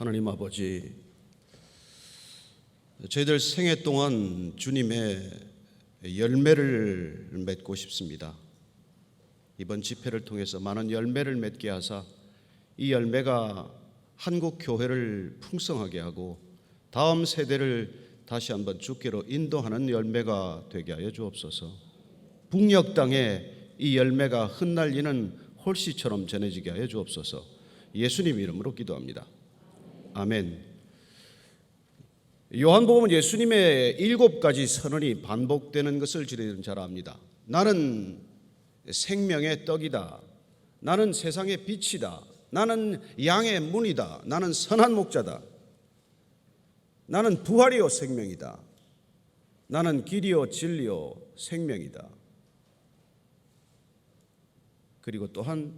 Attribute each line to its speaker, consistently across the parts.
Speaker 1: 하나님 아버지, 저희들 생애 동안 주님의 열매를 맺고 싶습니다. 이번 집회를 통해서 많은 열매를 맺게 하사 이 열매가 한국 교회를 풍성하게 하고 다음 세대를 다시 한번 주께로 인도하는 열매가 되게 하여 주옵소서. 북녘 땅에 이 열매가 흩날리는 홀씨처럼 전해지게 하여 주옵소서. 예수님 이름으로 기도합니다. 아멘. 요한복음은 예수님의 일곱 가지 선언이 반복되는 것을 저희들은 잘 압니다. 나는 생명의 떡이다. 나는 세상의 빛이다. 나는 양의 문이다. 나는 선한 목자다. 나는 부활이요 생명이다. 나는 길이요 진리요 생명이다. 그리고 또한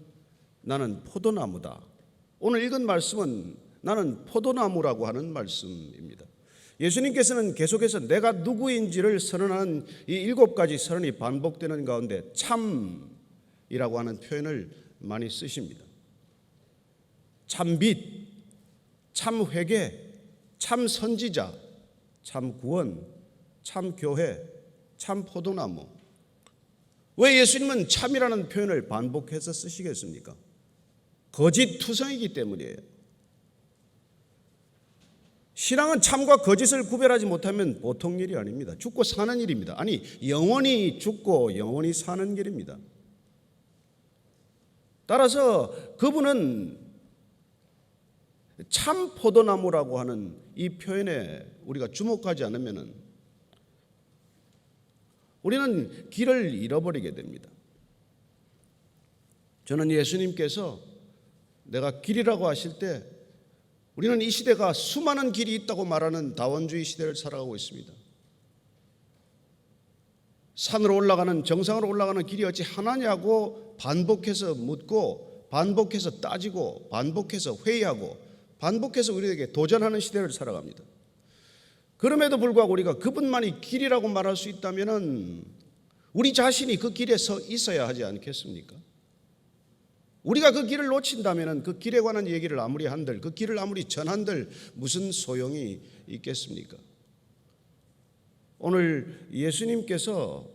Speaker 1: 나는 포도나무다. 오늘 읽은 말씀은 나는 포도나무라고 하는 말씀입니다. 예수님께서는 계속해서 내가 누구인지를 선언하는 이 일곱 가지 선언이 반복되는 가운데 참이라고 하는 표현을 많이 쓰십니다. 참빛, 참 회개, 참 선지자, 참 구원, 참 교회, 참 포도나무. 왜 예수님은 참이라는 표현을 반복해서 쓰시겠습니까? 거짓 투성이기 때문이에요. 신앙은 참과 거짓을 구별하지 못하면 보통 일이 아닙니다. 죽고 사는 일입니다. 아니, 영원히 죽고 영원히 사는 길입니다. 따라서 그분은 참 포도나무라고 하는 이 표현에 우리가 주목하지 않으면 우리는 길을 잃어버리게 됩니다. 저는 예수님께서 내가 길이라고 하실 때 우리는 이 시대가 수많은 길이 있다고 말하는 다원주의 시대를 살아가고 있습니다. 산으로 올라가는 정상으로 올라가는 길이 어찌 하나냐고 반복해서 묻고 반복해서 따지고 반복해서 회의하고 반복해서 우리에게 도전하는 시대를 살아갑니다. 그럼에도 불구하고 우리가 그분만이 길이라고 말할 수 있다면은 우리 자신이 그 길에 서 있어야 하지 않겠습니까? 우리가 그 길을 놓친다면 그 길에 관한 얘기를 아무리 한들 그 길을 아무리 전한들 무슨 소용이 있겠습니까? 오늘 예수님께서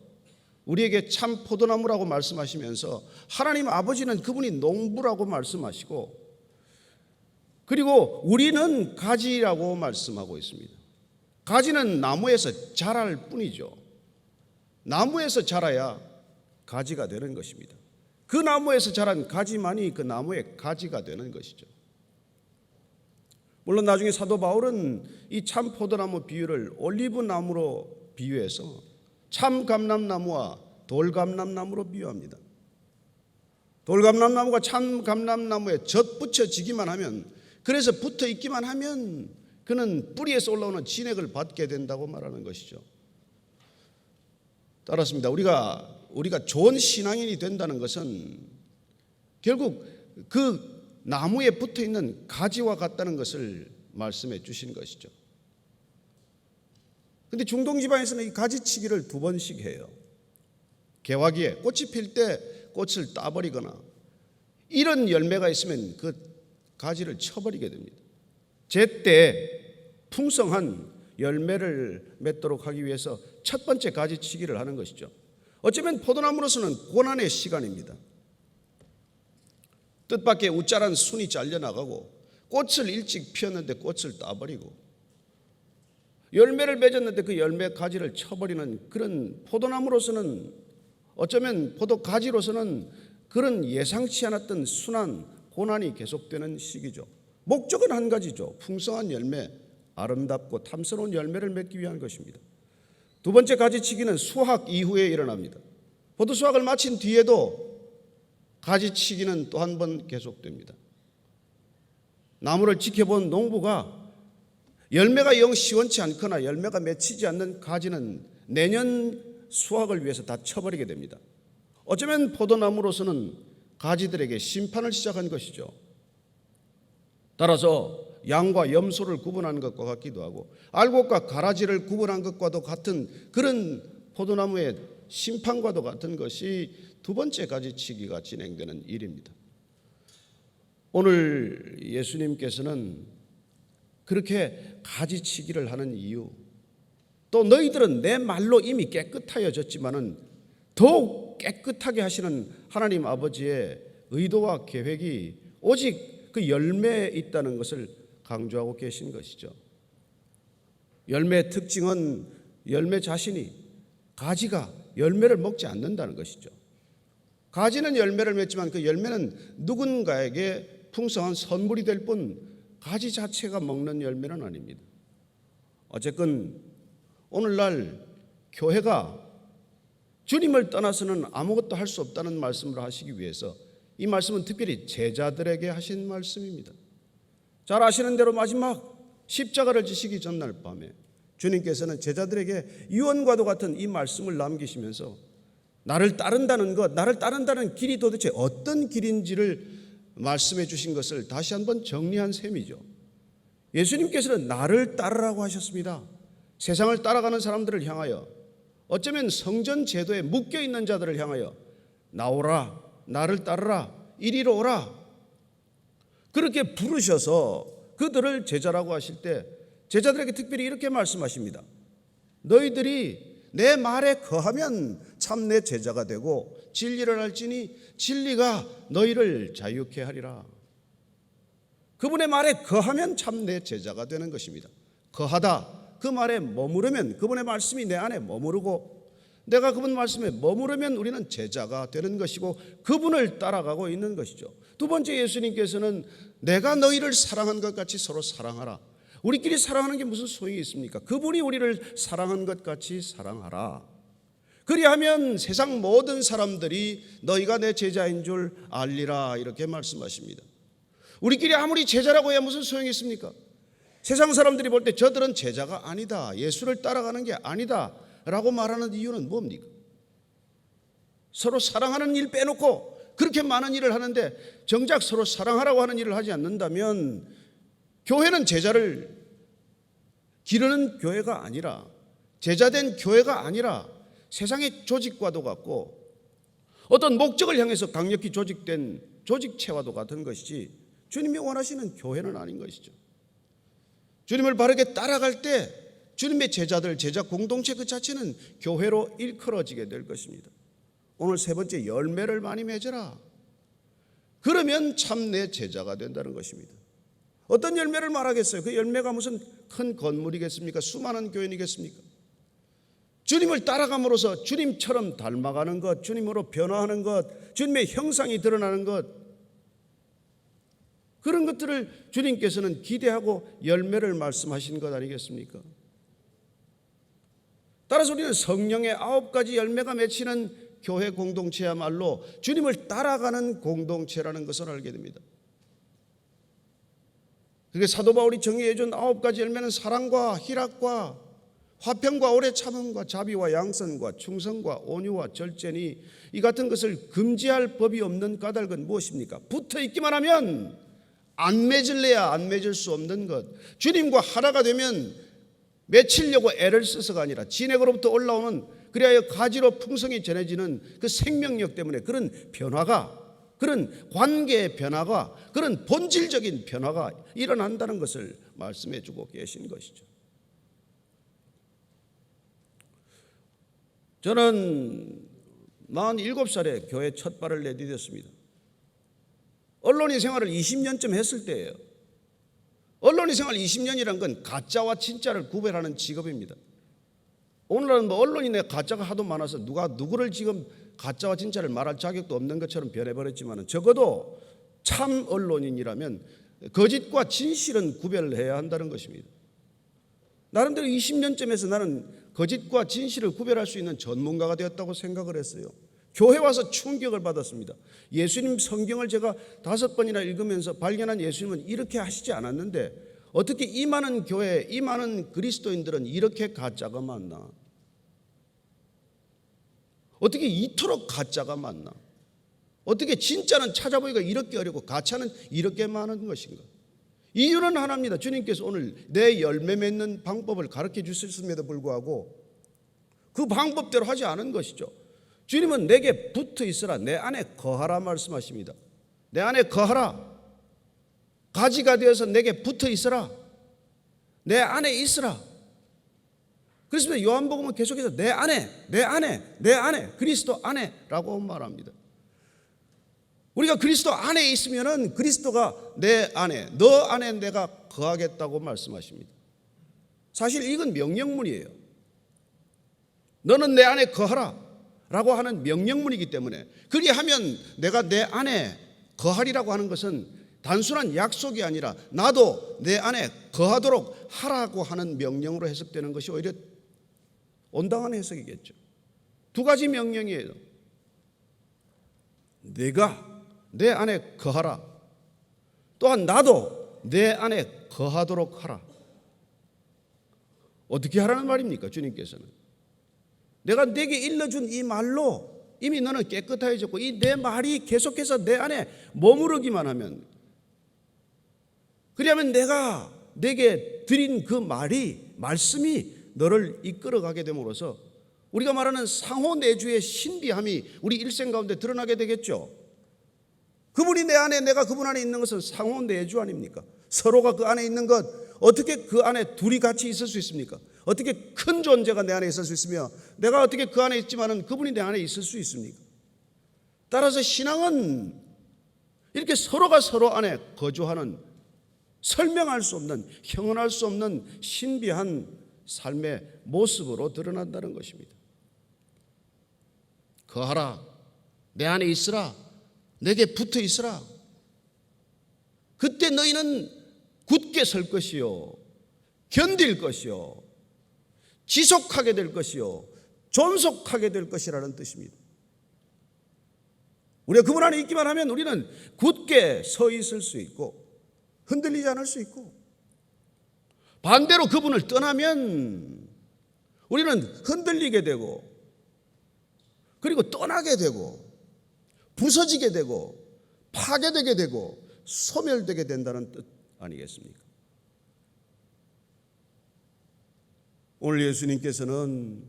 Speaker 1: 우리에게 참 포도나무라고 말씀하시면서 하나님 아버지는 그분이 농부라고 말씀하시고 그리고 우리는 가지라고 말씀하고 있습니다. 가지는 나무에서 자랄 뿐이죠. 나무에서 자라야 가지가 되는 것입니다. 그 나무에서 자란 가지만이 그 나무의 가지가 되는 것이죠. 물론 나중에 사도 바울은 이 참 포도나무 비유를 올리브 나무로 비유해서 참 감람나무와 돌 감람나무로 비유합니다. 돌 감람나무가 참 감람나무에 젖 붙여지기만 하면 그래서 붙어 있기만 하면 그는 뿌리에서 올라오는 진액을 받게 된다고 말하는 것이죠. 따랐습니다. 우리가 우리가 좋은 신앙인이 된다는 것은 결국 그 나무에 붙어 있는 가지와 같다는 것을 말씀해 주신 것이죠. 근데 중동 지방에서는 이 가지치기를 두 번씩 해요. 개화기에 꽃이 필 때 꽃을 따버리거나 이런 열매가 있으면 그 가지를 쳐버리게 됩니다. 제때 풍성한 열매를 맺도록 하기 위해서 첫 번째 가지치기를 하는 것이죠. 어쩌면 포도나무로서는 고난의 시간입니다. 뜻밖의 웃자란 순이 잘려나가고 꽃을 일찍 피웠는데 꽃을 따버리고 열매를 맺었는데 그 열매 가지를 쳐버리는 그런 포도나무로서는 어쩌면 포도 가지로서는 그런 예상치 않았던 순한 고난이 계속되는 시기죠. 목적은 한 가지죠. 풍성한 열매, 아름답고 탐스러운 열매를 맺기 위한 것입니다. 두 번째 가지치기는 수확 이후에 일어납니다. 포도 수확을 마친 뒤에도 가지치기는 또 한 번 계속됩니다. 나무를 지켜본 농부가 열매가 영 시원치 않거나 열매가 맺히지 않는 가지는 내년 수확을 위해서 다 쳐버리게 됩니다. 어쩌면 포도나무로서는 가지들에게 심판을 시작한 것이죠. 따라서 양과 염소를 구분하는 것과 같기도 하고 알곡과 가라지를 구분한 것과도 같은 그런 포도나무의 심판과도 같은 것이 두 번째 가지치기가 진행되는 일입니다. 오늘 예수님께서는 그렇게 가지치기를 하는 이유 또 너희들은 내 말로 이미 깨끗하여졌지만은 더욱 깨끗하게 하시는 하나님 아버지의 의도와 계획이 오직 그 열매에 있다는 것을 강조하고 계신 것이죠. 열매의 특징은 열매 자신이 가지가 열매를 먹지 않는다는 것이죠. 가지는 열매를 맺지만 그 열매는 누군가에게 풍성한 선물이 될 뿐 가지 자체가 먹는 열매는 아닙니다. 어쨌건 오늘날 교회가 주님을 떠나서는 아무것도 할 수 없다는 말씀을 하시기 위해서 이 말씀은 특별히 제자들에게 하신 말씀입니다. 잘 아시는 대로 마지막 십자가를 지시기 전날 밤에 주님께서는 제자들에게 유언과도 같은 이 말씀을 남기시면서 나를 따른다는 것, 나를 따른다는 길이 도대체 어떤 길인지를 말씀해 주신 것을 다시 한번 정리한 셈이죠. 예수님께서는 나를 따르라고 하셨습니다. 세상을 따라가는 사람들을 향하여 어쩌면 성전 제도에 묶여 있는 자들을 향하여 나오라, 나를 따르라, 이리로 오라. 그렇게 부르셔서 그들을 제자라고 하실 때 제자들에게 특별히 이렇게 말씀하십니다. 너희들이 내 말에 거하면 참 내 제자가 되고 진리를 알지니 진리가 너희를 자유케 하리라. 그분의 말에 거하면 참 내 제자가 되는 것입니다. 거하다 그 말에 머무르면 그분의 말씀이 내 안에 머무르고 내가 그분 말씀에 머무르면 우리는 제자가 되는 것이고 그분을 따라가고 있는 것이죠. 두 번째 예수님께서는 내가 너희를 사랑한 것 같이 서로 사랑하라. 우리끼리 사랑하는 게 무슨 소용이 있습니까? 그분이 우리를 사랑한 것 같이 사랑하라. 그리하면 세상 모든 사람들이 너희가 내 제자인 줄 알리라 이렇게 말씀하십니다. 우리끼리 아무리 제자라고 해야 무슨 소용이 있습니까? 세상 사람들이 볼 때 저들은 제자가 아니다. 예수를 따라가는 게 아니다. 라고 말하는 이유는 뭡니까? 서로 사랑하는 일 빼놓고 그렇게 많은 일을 하는데 정작 서로 사랑하라고 하는 일을 하지 않는다면 교회는 제자를 기르는 교회가 아니라 제자된 교회가 아니라 세상의 조직과도 같고 어떤 목적을 향해서 강력히 조직된 조직체와도 같은 것이지 주님이 원하시는 교회는 아닌 것이죠. 주님을 바르게 따라갈 때 주님의 제자들, 제자 공동체 그 자체는 교회로 일컬어지게 될 것입니다. 오늘 세 번째 열매를 많이 맺어라. 그러면 참 내 제자가 된다는 것입니다. 어떤 열매를 말하겠어요? 그 열매가 무슨 큰 건물이겠습니까? 수많은 교인이겠습니까? 주님을 따라감으로써 주님처럼 닮아가는 것, 주님으로 변화하는 것, 주님의 형상이 드러나는 것, 그런 것들을 주님께서는 기대하고 열매를 말씀하신 것 아니겠습니까? 따라서 우리는 성령의 아홉 가지 열매가 맺히는 교회 공동체야말로 주님을 따라가는 공동체라는 것을 알게 됩니다. 그게 사도 바울이 정의해 준 아홉 가지 열매는 사랑과 희락과 화평과 오래 참음과 자비와 양선과 충성과 온유와 절제니 이 같은 것을 금지할 법이 없는 까닭은 무엇입니까? 붙어 있기만 하면 안 맺을래야 안 맺을 수 없는 것. 주님과 하나가 되면 맺히려고 애를 써서가 아니라 진액으로부터 올라오는 그리하여 가지로 풍성히 전해지는 그 생명력 때문에 그런 변화가 그런 관계의 변화가 그런 본질적인 변화가 일어난다는 것을 말씀해 주고 계신 것이죠. 저는 47살에 교회 첫 발을 내디뎠습니다. 언론인 생활을 20년쯤 했을 때예요. 언론인 생활 20년이란 건 가짜와 진짜를 구별하는 직업입니다. 오늘날은 뭐 언론인의 가짜가 하도 많아서 누가 누구를 지금 가짜와 진짜를 말할 자격도 없는 것처럼 변해버렸지만 적어도 참 언론인이라면 거짓과 진실은 구별해야 한다는 것입니다. 나름대로 20년쯤에서 나는 거짓과 진실을 구별할 수 있는 전문가가 되었다고 생각을 했어요. 교회 와서 충격을 받았습니다. 예수님 성경을 제가 다섯 번이나 읽으면서 발견한 예수님은 이렇게 하시지 않았는데 어떻게 이 많은 교회, 이 많은 그리스도인들은 이렇게 가짜가 많나? 어떻게 이토록 가짜가 많나? 어떻게 진짜는 찾아보기가 이렇게 어렵고 가짜는 이렇게 많은 것인가? 이유는 하나입니다. 주님께서 오늘 내 열매 맺는 방법을 가르쳐 주셨음에도 불구하고 그 방법대로 하지 않은 것이죠. 주님은 내게 붙어 있으라 내 안에 거하라 말씀하십니다. 내 안에 거하라 가지가 되어서 내게 붙어 있으라 내 안에 있으라. 그래서 요한복음은 계속해서 내 안에, 내 안에, 내 안에, 그리스도 안에라고 말합니다. 우리가 그리스도 안에 있으면은 그리스도가 내 안에, 너 안에 내가 거하겠다고 말씀하십니다. 사실 이건 명령문이에요. 너는 내 안에 거하라. 라고 하는 명령문이기 때문에 그리하면 내가 내 안에 거하리라고 하는 것은 단순한 약속이 아니라 나도 내 안에 거하도록 하라고 하는 명령으로 해석되는 것이 오히려 온당한 해석이겠죠. 두 가지 명령이에요. 내가 내 안에 거하라. 또한 나도 내 안에 거하도록 하라. 어떻게 하라는 말입니까? 주님께서는. 내가 내게 일러준 이 말로 이미 너는 깨끗해졌고 이 내 말이 계속해서 내 안에 머무르기만 하면 그리하면 내가 내게 드린 그 말이 말씀이 너를 이끌어가게 됨으로써 우리가 말하는 상호 내주의 신비함이 우리 일생 가운데 드러나게 되겠죠. 그분이 내 안에 내가 그분 안에 있는 것은 상호 내주 아닙니까? 서로가 그 안에 있는 것 어떻게 그 안에 둘이 같이 있을 수 있습니까? 어떻게 큰 존재가 내 안에 있을 수 있으며 내가 어떻게 그 안에 있지만은 그분이 내 안에 있을 수 있습니까? 따라서 신앙은 이렇게 서로가 서로 안에 거주하는 설명할 수 없는 형언할 수 없는 신비한 삶의 모습으로 드러난다는 것입니다. 거하라. 내 안에 있으라. 내게 붙어 있으라. 그때 너희는 굳게 설 것이요. 견딜 것이요. 지속하게 될 것이요. 존속하게 될 것이라는 뜻입니다. 우리가 그분 안에 있기만 하면 우리는 굳게 서 있을 수 있고 흔들리지 않을 수 있고 반대로 그분을 떠나면 우리는 흔들리게 되고 그리고 떠나게 되고 부서지게 되고 파괴되게 되고 소멸되게 된다는 뜻 아니겠습니까? 오늘 예수님께서는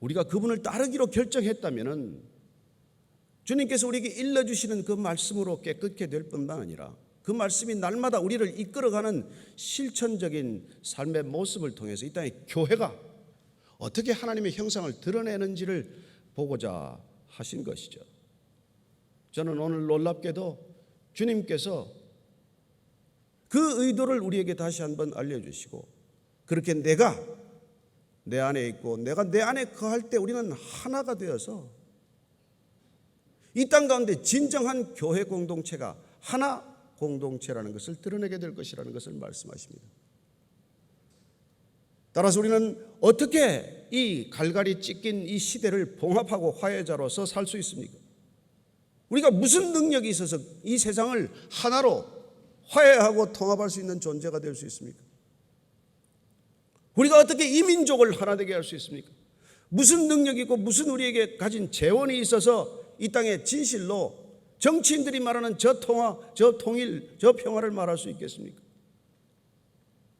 Speaker 1: 우리가 그분을 따르기로 결정했다면은 주님께서 우리에게 일러주시는 그 말씀으로 깨끗게 될 뿐만 아니라 그 말씀이 날마다 우리를 이끌어가는 실천적인 삶의 모습을 통해서 이 땅의 교회가 어떻게 하나님의 형상을 드러내는지를 보고자 하신 것이죠. 저는 오늘 놀랍게도 주님께서 그 의도를 우리에게 다시 한번 알려주시고 그렇게 내가 내 안에 있고 내가 내 안에 거할 때 우리는 하나가 되어서 이 땅 가운데 진정한 교회 공동체가 하나 공동체라는 것을 드러내게 될 것이라는 것을 말씀하십니다. 따라서 우리는 어떻게 이 갈갈이 찢긴 이 시대를 봉합하고 화해자로서 살 수 있습니까? 우리가 무슨 능력이 있어서 이 세상을 하나로 화해하고 통합할 수 있는 존재가 될 수 있습니까? 우리가 어떻게 이 민족을 하나 되게 할 수 있습니까? 무슨 능력이 있고 무슨 우리에게 가진 재원이 있어서 이 땅의 진실로 정치인들이 말하는 저 통화, 저 통일, 저 평화를 말할 수 있겠습니까?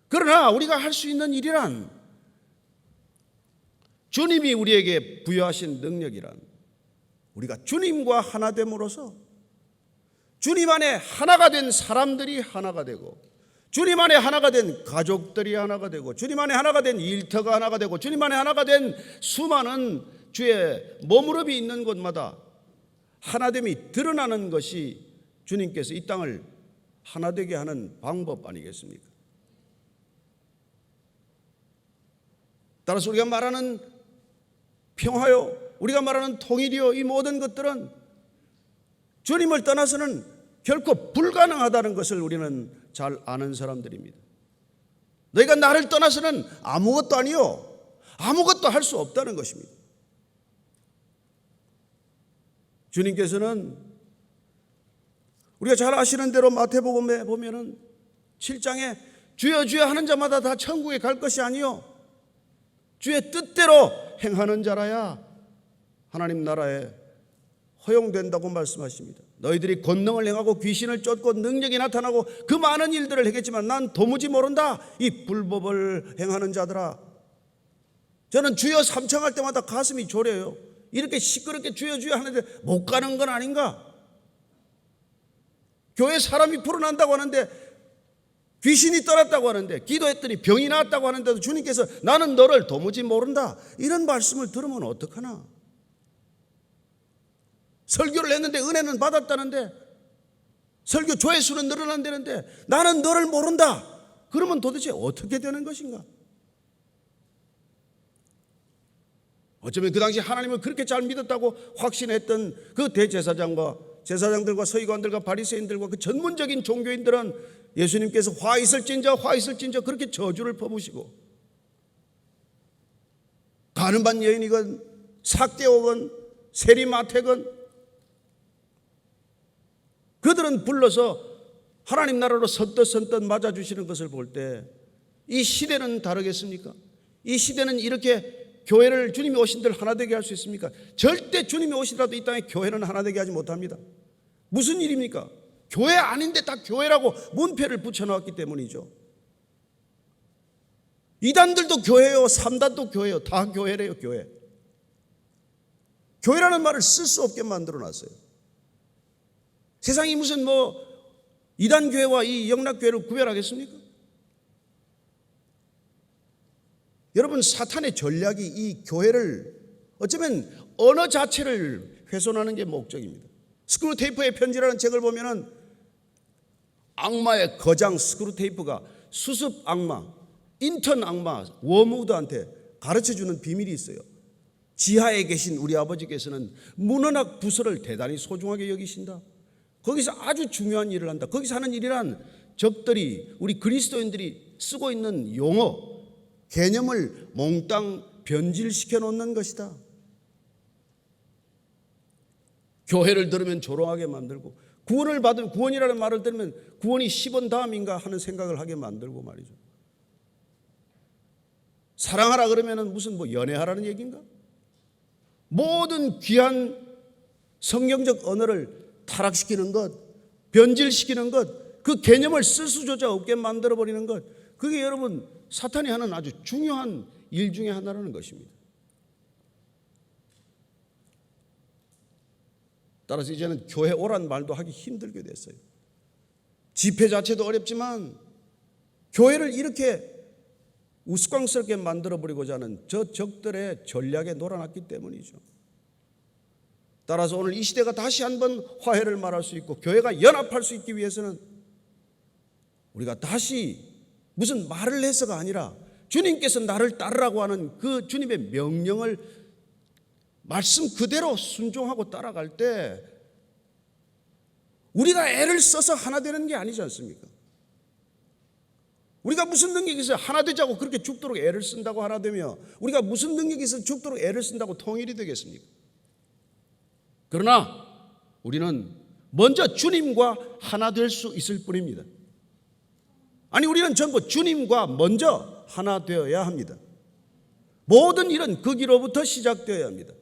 Speaker 1: 그러나 우리가 할 수 있는 일이란 주님이 우리에게 부여하신 능력이란 우리가 주님과 하나됨으로써 주님 안에 하나가 된 사람들이 하나가 되고 주님 안에 하나가 된 가족들이 하나가 되고 주님 안에 하나가 된 일터가 하나가 되고 주님 안에 하나가 된 수많은 주의 머무름이 있는 곳마다 하나됨이 드러나는 것이 주님께서 이 땅을 하나 되게 하는 방법 아니겠습니까? 따라서 우리가 말하는 평화요, 우리가 말하는 통일이요, 이 모든 것들은 주님을 떠나서는 결코 불가능하다는 것을 우리는 잘 아는 사람들입니다. 너희가 나를 떠나서는 아무것도 아니요, 아무것도 할 수 없다는 것입니다. 주님께서는 우리가 잘 아시는 대로 마태복음에 보면은 7장에 주여 주여 하는 자마다 다 천국에 갈 것이 아니요 주의 뜻대로 행하는 자라야 하나님 나라에 허용된다고 말씀하십니다. 너희들이 권능을 행하고 귀신을 쫓고 능력이 나타나고 그 많은 일들을 했겠지만 난 도무지 모른다. 이 불법을 행하는 자들아. 저는 주여 삼창할 때마다 가슴이 졸여요. 이렇게 시끄럽게 주여 주여 하는데 못 가는 건 아닌가? 교회 사람이 불어난다고 하는데 귀신이 떠났다고 하는데 기도했더니 병이 나았다고 하는데도 주님께서 나는 너를 도무지 모른다. 이런 말씀을 들으면 어떡하나? 설교를 했는데 은혜는 받았다는데 설교 조회수는 늘어난다는데 나는 너를 모른다. 그러면 도대체 어떻게 되는 것인가? 어쩌면 그 당시 하나님을 그렇게 잘 믿었다고 확신했던 그 대제사장과 제사장들과 서기관들과 바리새인들과 그 전문적인 종교인들은 예수님께서 화 있을진저 화 있을진저 그렇게 저주를 퍼부시고 가는 반 여인이건 삭개오건 세리마태건 그들은 불러서 하나님 나라로 선뜻 선뜻 맞아주시는 것을 볼 때 이 시대는 다르겠습니까? 이 시대는 이렇게 교회를 주님이 오신들 하나 되게 할 수 있습니까? 절대 주님이 오시더라도 이 땅에 교회는 하나 되게 하지 못합니다. 무슨 일입니까? 교회 아닌데 다 교회라고 문패를 붙여놓았기 때문이죠. 이단들도 교회요, 삼단도 교회요, 다 교회래요, 교회. 교회라는 말을 쓸 수 없게 만들어 놨어요. 세상이 무슨 뭐 이단 교회와 이 영락 교회를 구별하겠습니까? 여러분 사탄의 전략이 이 교회를 어쩌면 언어 자체를 훼손하는 게 목적입니다. 스크루테이프의 편지라는 책을 보면은 악마의 거장 스크루테이프가 수습 악마, 인턴 악마 워무드한테 가르쳐 주는 비밀이 있어요. 지하에 계신 우리 아버지께서는 문헌학 부서를 대단히 소중하게 여기신다. 거기서 아주 중요한 일을 한다. 거기서 하는 일이란 적들이 우리 그리스도인들이 쓰고 있는 용어, 개념을 몽땅 변질시켜 놓는 것이다. 교회를 들으면 조롱하게 만들고 구원을 받은 구원이라는 말을 들으면 구원이 10원 다음인가 하는 생각을 하게 만들고 말이죠. 사랑하라 그러면은 무슨 뭐 연애하라는 얘기인가? 모든 귀한 성경적 언어를 타락시키는 것, 변질시키는 것, 그 개념을 쓸 수조차 없게 만들어 버리는 것. 그게 여러분 사탄이 하는 아주 중요한 일 중에 하나라는 것입니다. 따라서 이제는 교회 오란 말도 하기 힘들게 됐어요. 집회 자체도 어렵지만 교회를 이렇게 우스꽝스럽게 만들어 버리고자 하는 저 적들의 전략에 놀아났기 때문이죠. 따라서 오늘 이 시대가 다시 한번 화해를 말할 수 있고 교회가 연합할 수 있기 위해서는 우리가 다시 무슨 말을 해서가 아니라 주님께서 나를 따르라고 하는 그 주님의 명령을 말씀 그대로 순종하고 따라갈 때 우리가 애를 써서 하나 되는 게 아니지 않습니까? 우리가 무슨 능력이 있어 하나 되자고 그렇게 죽도록 애를 쓴다고 하나 되며 우리가 무슨 능력이 있어 죽도록 애를 쓴다고 통일이 되겠습니까? 그러나 우리는 먼저 주님과 하나 될 수 있을 뿐입니다. 아니 우리는 전부 주님과 먼저 하나 되어야 합니다. 모든 일은 거기로부터 시작되어야 합니다.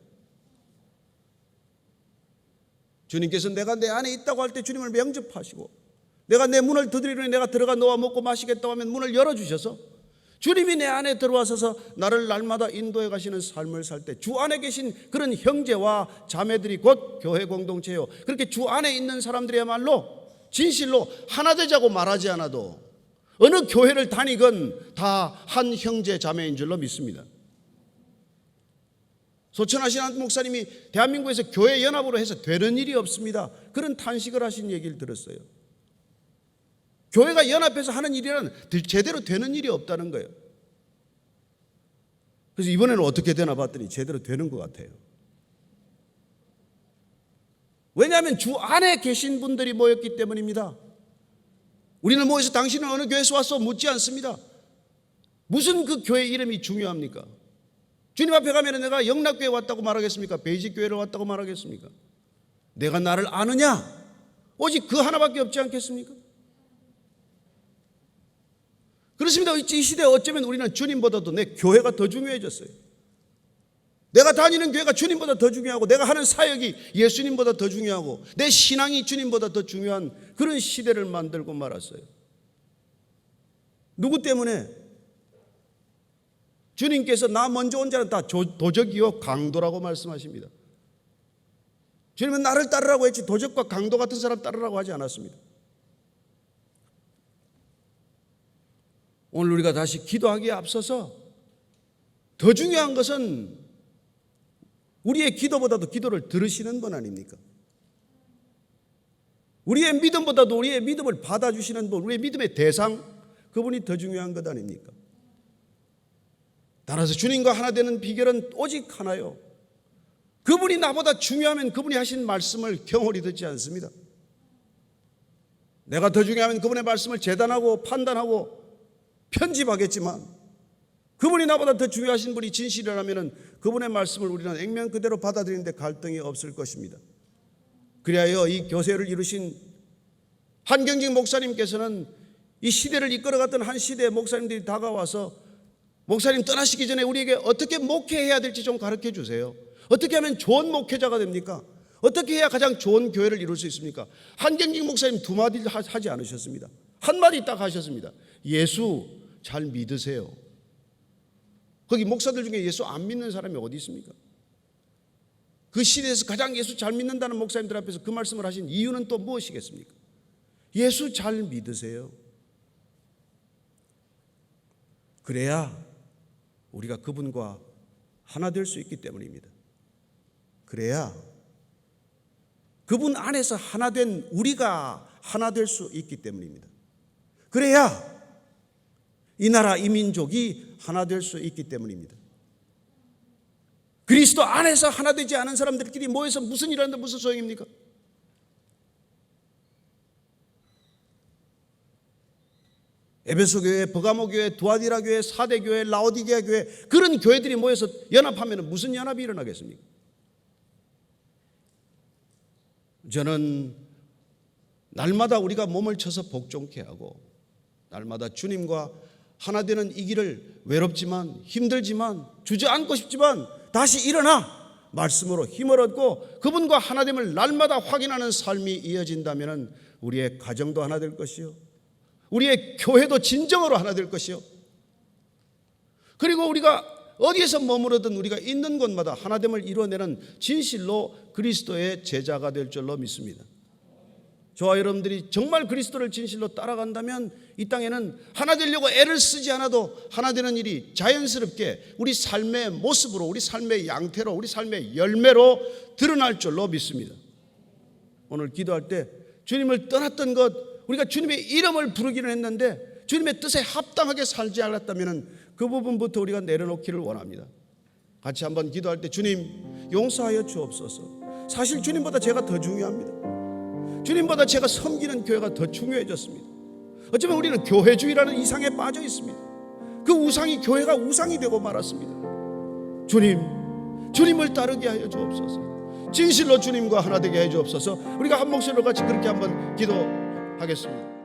Speaker 1: 주님께서 내가 내 안에 있다고 할 때 주님을 명접하시고 내가 내 문을 두드리니 내가 들어가 너와 먹고 마시겠다고 하면 문을 열어주셔서 주님이 내 안에 들어와서서 나를 날마다 인도해 가시는 삶을 살 때 주 안에 계신 그런 형제와 자매들이 곧 교회 공동체요. 그렇게 주 안에 있는 사람들이야말로 진실로 하나 되자고 말하지 않아도 어느 교회를 다니건 다 한 형제 자매인 줄로 믿습니다. 소천하신 한 목사님이 대한민국에서 교회 연합으로 해서 되는 일이 없습니다. 그런 탄식을 하신 얘기를 들었어요. 교회가 연합해서 하는 일이란 제대로 되는 일이 없다는 거예요. 그래서 이번에는 어떻게 되나 봤더니 제대로 되는 것 같아요. 왜냐하면 주 안에 계신 분들이 모였기 때문입니다. 우리는 모여서 당신은 어느 교회에서 왔어? 묻지 않습니다. 무슨 그 교회 이름이 중요합니까? 주님 앞에 가면 내가 영락교회 왔다고 말하겠습니까? 베이직 교회를 왔다고 말하겠습니까? 내가 나를 아느냐? 오직 그 하나밖에 없지 않겠습니까? 그렇습니다. 이 시대에 어쩌면 우리는 주님보다도 내 교회가 더 중요해졌어요. 내가 다니는 교회가 주님보다 더 중요하고 내가 하는 사역이 예수님보다 더 중요하고 내 신앙이 주님보다 더 중요한 그런 시대를 만들고 말았어요. 누구 때문에? 주님께서 나 먼저 온 자는 다 도적이요 강도라고 말씀하십니다. 주님은 나를 따르라고 했지 도적과 강도 같은 사람 따르라고 하지 않았습니다. 오늘 우리가 다시 기도하기에 앞서서 더 중요한 것은 우리의 기도보다도 기도를 들으시는 분 아닙니까? 우리의 믿음보다도 우리의 믿음을 받아주시는 분, 우리의 믿음의 대상, 그분이 더 중요한 것 아닙니까? 따라서 주님과 하나 되는 비결은 오직 하나요. 그분이 나보다 중요하면 그분이 하신 말씀을 경홀히 듣지 않습니다. 내가 더 중요하면 그분의 말씀을 재단하고 판단하고 편집하겠지만 그분이 나보다 더 중요하신 분이 진실이라면 그분의 말씀을 우리는 액면 그대로 받아들이는데 갈등이 없을 것입니다. 그리하여 이 교세를 이루신 한경직 목사님께서는 이 시대를 이끌어갔던 한 시대의 목사님들이 다가와서 목사님 떠나시기 전에 우리에게 어떻게 목회해야 될지 좀 가르쳐 주세요. 어떻게 하면 좋은 목회자가 됩니까? 어떻게 해야 가장 좋은 교회를 이룰 수 있습니까? 한경직 목사님 두 마디 하- 하지 않으셨습니다. 한 마디 딱 하셨습니다. 예수 잘 믿으세요. 거기 목사들 중에 예수 안 믿는 사람이 어디 있습니까? 그 시대에서 가장 예수 잘 믿는다는 목사님들 앞에서 그 말씀을 하신 이유는 또 무엇이겠습니까? 예수 잘 믿으세요. 그래야 우리가 그분과 하나 될 수 있기 때문입니다. 그래야 그분 안에서 하나 된 우리가 하나 될 수 있기 때문입니다. 그래야 이 나라 이 민족이 하나 될 수 있기 때문입니다. 그리스도 안에서 하나 되지 않은 사람들끼리 모여서 무슨 일을 하는데 무슨 소용입니까? 에베소 교회, 버가모 교회, 두아디라 교회, 사대 교회, 라오디게아 교회 그런 교회들이 모여서 연합하면 무슨 연합이 일어나겠습니까? 저는 날마다 우리가 몸을 쳐서 복종케 하고 날마다 주님과 하나 되는 이 길을 외롭지만 힘들지만 주저앉고 싶지만 다시 일어나 말씀으로 힘을 얻고 그분과 하나됨을 날마다 확인하는 삶이 이어진다면 우리의 가정도 하나 될 것이요 우리의 교회도 진정으로 하나 될 것이요 그리고 우리가 어디에서 머무르든 우리가 있는 곳마다 하나됨을 이루어내는 진실로 그리스도의 제자가 될 줄로 믿습니다. 저와 여러분들이 정말 그리스도를 진실로 따라간다면 이 땅에는 하나 되려고 애를 쓰지 않아도 하나 되는 일이 자연스럽게 우리 삶의 모습으로 우리 삶의 양태로 우리 삶의 열매로 드러날 줄로 믿습니다. 오늘 기도할 때 주님을 떠났던 것 우리가 주님의 이름을 부르기는 했는데 주님의 뜻에 합당하게 살지 않았다면 그 부분부터 우리가 내려놓기를 원합니다. 같이 한번 기도할 때 주님 용서하여 주옵소서. 사실 주님보다 제가 더 중요합니다. 주님보다 제가 섬기는 교회가 더 중요해졌습니다. 어쩌면 우리는 교회주의라는 이상에 빠져 있습니다. 그 우상이 교회가 우상이 되고 말았습니다. 주님, 주님을 따르게 하여 주옵소서. 진실로 주님과 하나 되게 해 주옵소서. 우리가 한 목소리로 같이 그렇게 한번 기도하겠습니다.